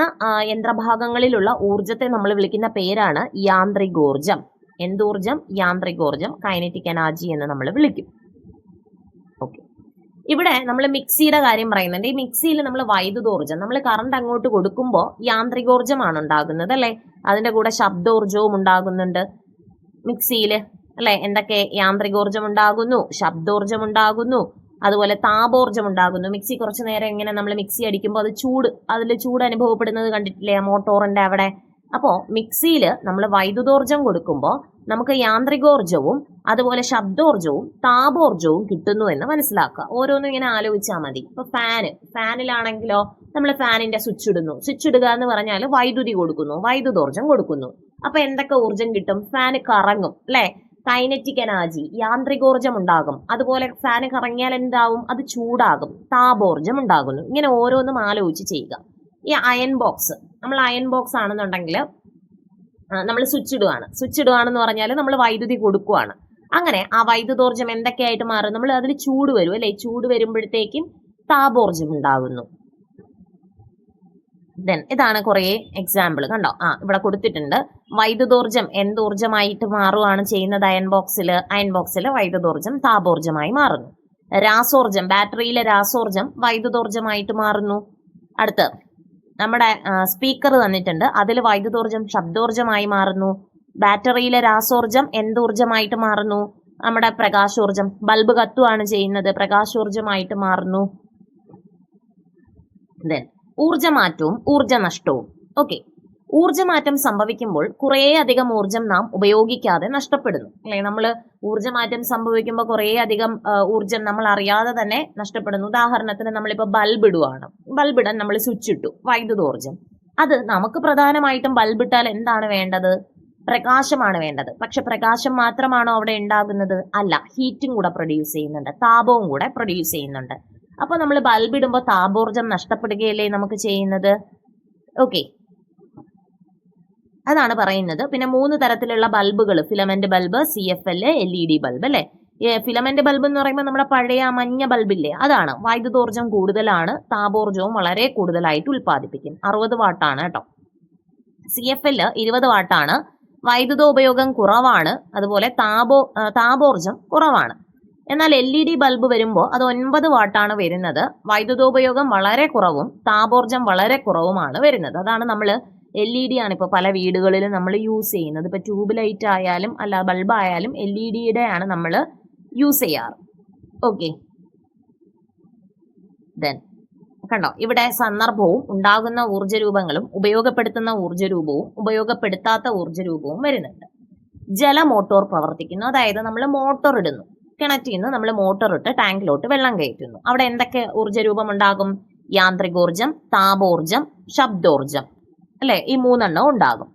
യന്ത്രഭാഗങ്ങളിലുള്ള ഊർജത്തെ നമ്മൾ വിളിക്കുന്ന പേരാണ് യാന്ത്രികോർജം എന്തൂർജം യാന്ത്രികോർജം കൈനറ്റിക് എനർജി എന്ന് നമ്മൾ വിളിക്കും. ഓക്കെ ഇവിടെ നമ്മൾ മിക്സിയുടെ കാര്യം പറയുന്നുണ്ട്. ഈ മിക്സിയിൽ നമ്മൾ വൈദ്യുതോർജം നമ്മൾ കറണ്ട് അങ്ങോട്ട് കൊടുക്കുമ്പോൾ യാന്ത്രികോർജമാണ് ഉണ്ടാകുന്നത് അല്ലെ? അതിന്റെ കൂടെ ശബ്ദോർജവും ഉണ്ടാകുന്നുണ്ട് മിക്സിയിൽ അല്ലെ? എന്തൊക്കെ? യാന്ത്രികോർജം ഉണ്ടാകുന്നു ശബ്ദോർജം ഉണ്ടാകുന്നു അതുപോലെ താപോർജം ഉണ്ടാകുന്നു മിക്സി കുറച്ച് നേരം ഇങ്ങനെ നമ്മൾ മിക്സി അടിക്കുമ്പോൾ അത് ചൂട് അതിൽ ചൂട് അനുഭവപ്പെടുന്നത് കണ്ടിട്ടില്ലേ? മോട്ടോറിന്റെ അവിടെ. അപ്പോൾ മിക്സിയിൽ നമ്മൾ വൈദ്യുതോർജം കൊടുക്കുമ്പോൾ നമുക്ക് യാന്ത്രികോർജവും അതുപോലെ ശബ്ദോർജവും താപോർജവും കിട്ടുന്നു എന്ന് മനസ്സിലാക്കുക. ഓരോന്നും ഇങ്ങനെ ആലോചിച്ചാൽ മതി. ഇപ്പൊ ഫാന് ഫാനിലാണെങ്കിലോ നമ്മൾ ഫാനിന്റെ സ്വിച്ച് ഇടുന്നു. സ്വിച്ച് ഇടുക എന്ന് പറഞ്ഞാൽ വൈദ്യുതി കൊടുക്കുന്നു വൈദ്യുതോർജം കൊടുക്കുന്നു. അപ്പൊ എന്തൊക്കെ ഊർജം കിട്ടും? ഫാന് കറങ്ങും അല്ലെ? കൈനറ്റിക് എനർജി യാന്ത്രികോർജം ഉണ്ടാകും. അതുപോലെ ഫാൻ കറങ്ങിയാൽ എന്താവും? അത് ചൂടാകും. താപോർജം ഉണ്ടാകുന്നു. ഇങ്ങനെ ഓരോന്നും ആലോചിച്ച് ചെയ്യുക. ഈ അയൺ ബോക്സ് നമ്മൾ അയൺ ബോക്സ് ആണെന്നുണ്ടെങ്കിൽ നമ്മൾ സ്വിച്ച് ഇടുകയാണ് സ്വിച്ച് ഇടുകയാണെന്ന് പറഞ്ഞാൽ നമ്മൾ വൈദ്യുതി കൊടുക്കുകയാണ് അങ്ങനെ ആ വൈദ്യുതോർജം എന്തൊക്കെയായിട്ട് മാറും? നമ്മൾ അതിൽ ചൂട് വരും അല്ലേ? ചൂട് വരുമ്പോഴത്തേക്കും താപോർജം ഉണ്ടാകുന്നു. ദെൻ ഇതാണ് കുറേ എക്സാമ്പിൾ കണ്ടോ? ആ ഇവിടെ കൊടുത്തിട്ടുണ്ട്. വൈദ്യുതോർജം എന്തോർജമായിട്ട് മാറുകയാണ് ചെയ്യുന്നത്? അയൺ ബോക്സിൽ അയൺ ബോക്സിൽ വൈദ്യുതോർജം താപോർജമായി മാറുന്നു. രാസോർജം ബാറ്ററിയിലെ രാസോർജം വൈദ്യുതോർജമായിട്ട് മാറുന്നു. അടുത്ത് നമ്മുടെ സ്പീക്കർ തന്നിട്ടുണ്ട്. അതിൽ വൈദ്യുതോർജം ശബ്ദോർജമായി മാറുന്നു. ബാറ്ററിയിലെ രാസോർജം എന്തോർജമായിട്ട് മാറുന്നു? നമ്മുടെ പ്രകാശോർജം ബൾബ് കത്തുവാണ് ചെയ്യുന്നത് പ്രകാശോർജമായിട്ട് മാറുന്നു. ഊർജമാറ്റവും ഊർജനഷ്ടവും ഓക്കെ ഊർജമാറ്റം സംഭവിക്കുമ്പോൾ കുറേ അധികം ഊർജം നാം ഉപയോഗിക്കാതെ നഷ്ടപ്പെടുന്നു. അല്ലെ? നമ്മൾ ഊർജമാറ്റം സംഭവിക്കുമ്പോൾ കുറേ അധികം ഊർജം നമ്മൾ അറിയാതെ തന്നെ നഷ്ടപ്പെടുന്നു. ഉദാഹരണത്തിന് നമ്മളിപ്പോൾ ബൾബ് ഇടുവാണ്. ബൾബ് ഇടാൻ നമ്മൾ സ്വിച്ച് ഇട്ടു. വൈദ്യുതോർജം അത് നമുക്ക് പ്രധാനമായിട്ടും ബൾബ് ഇട്ടാൽ എന്താണ് വേണ്ടത്? പ്രകാശമാണ് വേണ്ടത്. പക്ഷെ പ്രകാശം മാത്രമാണോ അവിടെ ഉണ്ടാകുന്നത്? അല്ല. ഹീറ്റും കൂടെ പ്രൊഡ്യൂസ് ചെയ്യുന്നുണ്ട്. താപവും കൂടെ പ്രൊഡ്യൂസ് ചെയ്യുന്നുണ്ട്. അപ്പൊ നമ്മൾ ബൾബ് ഇടുമ്പോൾ താപോർജം നഷ്ടപ്പെടുകയല്ലേ നമുക്ക് ചെയ്യുന്നത്? ഓക്കെ അതാണ് പറയുന്നത്. പിന്നെ മൂന്ന് തരത്തിലുള്ള ബൾബുകൾ filament bulb C F L L E D bulb അല്ലെ? ഫിലമെന്റ് ബൾബ് എന്ന് പറയുമ്പോൾ നമ്മുടെ പഴയ മഞ്ഞ ബൾബില്ലേ അതാണ്. വൈദ്യുതോർജം കൂടുതലാണ് താപോർജവും വളരെ കൂടുതലായിട്ട് ഉൽപ്പാദിപ്പിക്കും അറുപത് വാട്ടാണ് കേട്ടോ. സി എഫ് എൽ ഇരുപത് വാട്ടാണ് വൈദ്യുത ഉപയോഗം കുറവാണ്. അതുപോലെ താപോ താപോർജം കുറവാണ്. എന്നാൽ എൽ ഇ ഡി ബൾബ് വരുമ്പോൾ അത് ഒൻപത് വാട്ടാണ് വരുന്നത്. വൈദ്യുതോപയോഗം വളരെ കുറവും താപോർജം വളരെ കുറവുമാണ് വരുന്നത്. അതാണ് നമ്മൾ എൽ ഇ ഡി ആണ് ഇപ്പോൾ പല വീടുകളിലും നമ്മൾ യൂസ് ചെയ്യുന്നത്. ഇപ്പോൾ ട്യൂബ് ലൈറ്റ് ആയാലും അല്ല ബൾബ് ആയാലും എൽ ഇ ഡിയുടെ ആണ് നമ്മൾ യൂസ് ചെയ്യാറ്. ഓക്കെ. ദെൻ കണ്ടോ? ഇവിടെ സന്ദർഭവും ഉണ്ടാകുന്ന ഊർജരൂപങ്ങളും ഉപയോഗപ്പെടുത്തുന്ന ഊർജ രൂപവും ഉപയോഗപ്പെടുത്താത്ത ഊർജ രൂപവും വരുന്നുണ്ട്. ജല മോട്ടോർ പ്രവർത്തിക്കുന്നു. അതായത് നമ്മൾ മോട്ടോർ ഇടുന്നു. കിണറ്റിൽ നിന്ന് നമ്മൾ മോട്ടോർ ഇട്ട് ടാങ്കിലോട്ട് വെള്ളം കയറ്റുന്നു. അവിടെ എന്തൊക്കെ ഊർജരൂപം ഉണ്ടാകും യാന്ത്രികോർജം താപോർജം ശബ്ദോർജം അല്ലെ? ഈ മൂന്നെണ്ണം ഉണ്ടാകും.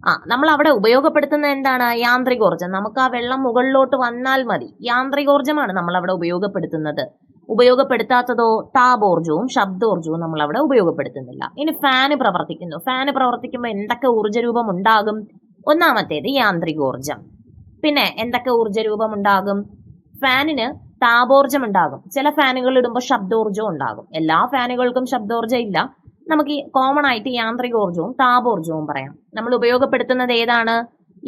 ആ നമ്മൾ അവിടെ ഉപയോഗപ്പെടുത്തുന്ന എന്താണ്? യാന്ത്രികോർജം നമുക്ക് ആ വെള്ളം മുകളിലോട്ട് വന്നാൽ മതി. യാന്ത്രികോർജമാണ് നമ്മൾ അവിടെ ഉപയോഗപ്പെടുത്തുന്നത്. ഉപയോഗപ്പെടുത്താത്തതോ താപോർജവും ശബ്ദോർജവും നമ്മൾ അവിടെ ഉപയോഗപ്പെടുത്തുന്നില്ല. ഇനി ഫാന് പ്രവർത്തിക്കുന്നു. ഫാന് പ്രവർത്തിക്കുമ്പോൾ എന്തൊക്കെ ഊർജരൂപം ഉണ്ടാകും ഒന്നാമത്തേത് യാന്ത്രികോർജം പിന്നെ എന്തൊക്കെ ഊർജരൂപം ഉണ്ടാകും ഫാനിന് താപോർജം ഉണ്ടാകും ചില ഫാനുകൾ ഇടുമ്പോൾ ശബ്ദോർജം ഉണ്ടാകും. എല്ലാ ഫാനുകൾക്കും ശബ്ദോർജം ഇല്ല. നമുക്ക് ഈ കോമൺ ആയിട്ട് യാന്ത്രികോർജവും താപോർജവും പറയാം. നമ്മൾ ഉപയോഗപ്പെടുത്തുന്നത് ഏതാണ്?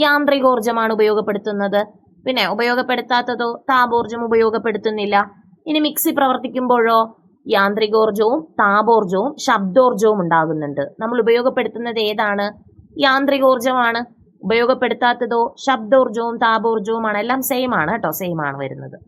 യാന്ത്രികോർജമാണ് ഉപയോഗപ്പെടുത്തുന്നത്. പിന്നെ ഉപയോഗപ്പെടുത്താത്തതോ താപോർജം ഉപയോഗപ്പെടുത്തുന്നില്ല. ഇനി മിക്സി പ്രവർത്തിക്കുമ്പോഴോ യാന്ത്രികോർജവും താപോർജവും ശബ്ദോർജവും ഉണ്ടാകുന്നുണ്ട്. നമ്മൾ ഉപയോഗപ്പെടുത്തുന്നത് ഏതാണ്? യാന്ത്രികോർജമാണ് ഉപയോഗപ്പെടുത്താത്തതോ ശബ്ദോർജവും താപോർജവുമാണ്. എല്ലാം സെയിം ആണ് കേട്ടോ സെയിം ആണ് വരുന്നത്.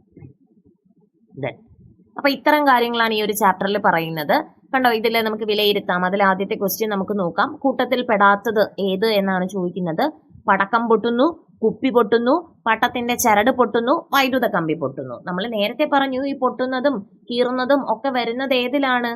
അപ്പൊ ഇത്തരം കാര്യങ്ങളാണ് ഈ ഒരു ചാപ്റ്ററിൽ പറയുന്നത്. കണ്ടോ ഇതിൽ നമുക്ക് വിലയിരുത്താം. അതിൽ ആദ്യത്തെ ക്വസ്റ്റ്യൻ നമുക്ക് നോക്കാം. കൂട്ടത്തിൽ പെടാത്തത് ഏത് എന്നാണ് ചോദിക്കുന്നത്. പടക്കം പൊട്ടുന്നു കുപ്പി പൊട്ടുന്നു പട്ടത്തിന്റെ ചരട് പൊട്ടുന്നു വൈദ്യുത കമ്പി പൊട്ടുന്നു. നമ്മൾ നേരത്തെ പറഞ്ഞു ഈ പൊട്ടുന്നതും കീറുന്നതും ഒക്കെ വരുന്നത് ഏതിലാണ്?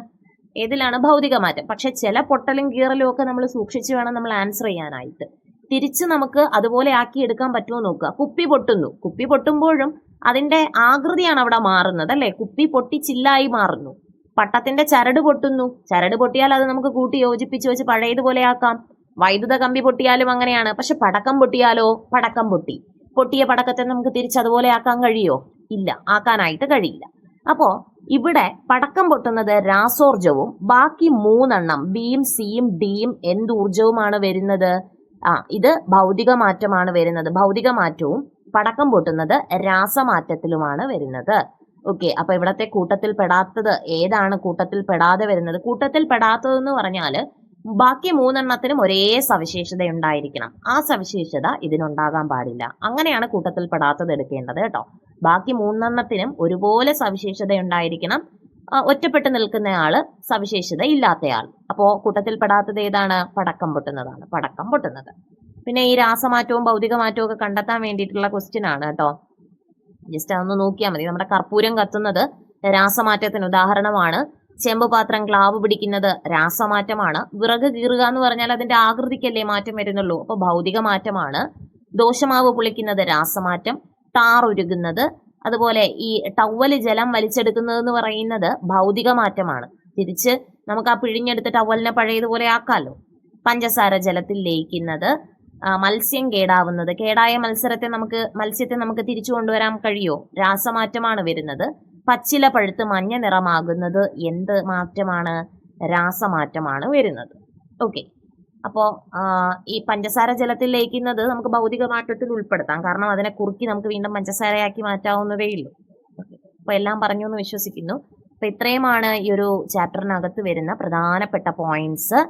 ഏതിലാണ് ഭൗതിക മാറ്റം പക്ഷെ ചില പൊട്ടലും കീറലും ഒക്കെ നമ്മൾ സൂക്ഷിച്ചു വേണം നമ്മൾ ആൻസർ ചെയ്യാനായിട്ട്. തിരിച്ച് നമുക്ക് അതുപോലെ ആക്കി എടുക്കാൻ പറ്റുമോ നോക്കുക. കുപ്പി പൊട്ടുന്നു. കുപ്പി പൊട്ടുമ്പോഴും അതിന്റെ ആകൃതിയാണ് അവിടെ മാറുന്നത് അല്ലെ? കുപ്പി പൊട്ടി ചില്ലായി മാറുന്നു. പട്ടത്തിന്റെ ചരട് പൊട്ടുന്നു. ചരട് പൊട്ടിയാൽ അത് നമുക്ക് കൂട്ടി യോജിപ്പിച്ച് വെച്ച് പഴയതുപോലെ ആക്കാം. വൈദ്യുത കമ്പി പൊട്ടിയാലും അങ്ങനെയാണ്. പക്ഷെ പടക്കം പൊട്ടിയാലോ? പടക്കം പൊട്ടി. പൊട്ടിയ പടക്കത്തെ നമുക്ക് തിരിച്ച് അതുപോലെ ആക്കാൻ കഴിയോ? ഇല്ല. ആക്കാനായിട്ട് കഴിയില്ല. അപ്പോ ഇവിടെ പടക്കം പൊട്ടുന്നത് രാസോർജവും ബാക്കി മൂന്നെണ്ണം ബിയും സിയും ഡിയും എന്ത് ഊർജവുമാണ് വരുന്നത്? ആ ഇത് ഭൗതിക മാറ്റമാണ് വരുന്നത്. ഭൗതിക മാറ്റവും പടക്കം പൊട്ടുന്നത് രാസമാറ്റത്തിലുമാണ് വരുന്നത്. ഓക്കെ അപ്പൊ ഇവിടത്തെ കൂട്ടത്തിൽ പെടാത്തത് ഏതാണ്? കൂട്ടത്തിൽ പെടാതെ വരുന്നത്. കൂട്ടത്തിൽ പെടാത്തതെന്ന് പറഞ്ഞാൽ ബാക്കി മൂന്നെണ്ണത്തിനും ഒരേ സവിശേഷത ഉണ്ടായിരിക്കണം ആ സവിശേഷത ഇതിനുണ്ടാകാൻ പാടില്ല. അങ്ങനെയാണ് കൂട്ടത്തിൽ പെടാത്തത് എടുക്കേണ്ടത് കേട്ടോ. ബാക്കി മൂന്നെണ്ണത്തിനും ഒരുപോലെ സവിശേഷത ഉണ്ടായിരിക്കണം ഒറ്റപ്പെട്ട് നിൽക്കുന്നയാൾ സവിശേഷത ഇല്ലാത്തയാൾ. അപ്പോ കൂട്ടത്തിൽ പെടാത്തത് ഏതാണ്? പടക്കം പൊട്ടുന്നതാണ്. പടക്കം പൊട്ടുന്നത്. പിന്നെ ഈ രാസമാറ്റവും ഭൗതിക മാറ്റവും ഒക്കെ കണ്ടെത്താൻ വേണ്ടിയിട്ടുള്ള ക്വസ്റ്റ്യൻ ആണ് കേട്ടോ. ജസ്റ്റ് അതൊന്ന് നോക്കിയാൽ മതി. നമ്മുടെ കർപ്പൂരം കത്തുന്നത് രാസമാറ്റത്തിന് ഉദാഹരണമാണ്. ചെമ്പ് പാത്രം ക്ലാവ് പിടിക്കുന്നത് രാസമാറ്റമാണ്. വിറക് കീറുക എന്ന് പറഞ്ഞാൽ അതിന്റെ ആകൃതിക്കല്ലേ മാറ്റം വരുന്നുള്ളൂ? അപ്പൊ ഭൗതിക മാറ്റമാണ് ദോഷമാവ് പുളിക്കുന്നത് രാസമാറ്റം. താറുരുകുന്നത് അതുപോലെ ഈ ടവൽ ജലം വലിച്ചെടുക്കുന്നത് എന്ന് പറയുന്നത് ഭൗതിക മാറ്റമാണ് തിരിച്ച് നമുക്ക് ആ പിഴിഞ്ഞെടുത്ത ടവലിനെ പഴയതുപോലെ ആക്കാലോ. പഞ്ചസാര ജലത്തിൽ ലയിക്കുന്നത് മത്സ്യം കേടാവുന്നത്. കേടായ മത്സരത്തെ നമുക്ക് മത്സ്യത്തെ നമുക്ക് തിരിച്ചു കൊണ്ടുവരാൻ കഴിയോ? രാസമാറ്റമാണ് വരുന്നത്. പച്ചില പഴുത്ത് മഞ്ഞ നിറമാകുന്നത് എന്ത് മാറ്റമാണ്? രാസമാറ്റമാണ് വരുന്നത്. ഓക്കെ. അപ്പോൾ ഈ പഞ്ചസാര ജലത്തിൽ ലയിക്കുന്നത് നമുക്ക് ഭൗതിക മാറ്റത്തിൽ ഉൾപ്പെടുത്താം. കാരണം അതിനെ കുറുക്കി നമുക്ക് വീണ്ടും പഞ്ചസാരയാക്കി മാറ്റാവുന്നതേ ഉള്ളൂ. അപ്പോൾ എല്ലാം പറഞ്ഞു എന്ന് വിശ്വസിക്കുന്നു. അപ്പോൾ ഇത്രയുമാണ് ഈ ഒരു ചാപ്റ്ററിനകത്ത് വരുന്ന പ്രധാനപ്പെട്ട പോയിന്റ്സ്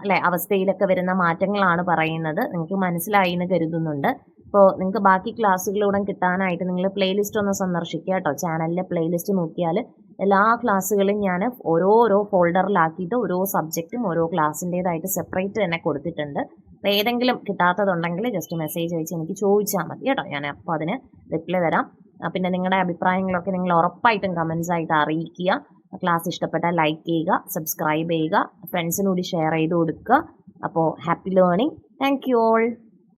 അല്ലെ? അവസ്ഥയിലൊക്കെ വരുന്ന മാറ്റങ്ങളാണ് പറയുന്നത്. നിങ്ങൾക്ക് മനസ്സിലായി എന്ന് കരുതുന്നുണ്ട്. അപ്പോൾ നിങ്ങൾക്ക് ബാക്കി ക്ലാസ്സുകളൂടെ കിട്ടാനായിട്ട് നിങ്ങൾ പ്ലേലിസ്റ്റ് ഒന്ന് സന്ദർശിക്കുക കേട്ടോ. ചാനലിലെ പ്ലേലിസ്റ്റ് നോക്കിയാൽ എല്ലാ ക്ലാസ്സുകളും ഞാൻ ഓരോരോ ഫോൾഡറിലാക്കിയിട്ട് ഓരോ സബ്ജക്റ്റും ഓരോ ക്ലാസ്സിന്റേതായിട്ട് സെപ്പറേറ്റ് തന്നെ കൊടുത്തിട്ടുണ്ട്. അപ്പോൾ ഏതെങ്കിലും കിട്ടാത്തതുണ്ടെങ്കിൽ ജസ്റ്റ് മെസ്സേജ് അയച്ച് എനിക്ക് ചോദിച്ചാൽ മതി കേട്ടോ. ഞാൻ അപ്പോൾ അതിന് റിപ്ലൈ തരാം. പിന്നെ നിങ്ങളുടെ അഭിപ്രായങ്ങളൊക്കെ നിങ്ങൾ ഉറപ്പായിട്ടും കമൻസ് ആയിട്ട് അറിയിക്കുക. ക്ലാസ് ഇഷ്ടപ്പെട്ടാൽ ലൈക്ക് ചെയ്യുക സബ്സ്ക്രൈബ് ചെയ്യുക ഫ്രണ്ട്സിനോട് ഷെയർ ചെയ്ത് കൊടുക്കുക. അപ്പോൾ happy learning thank you all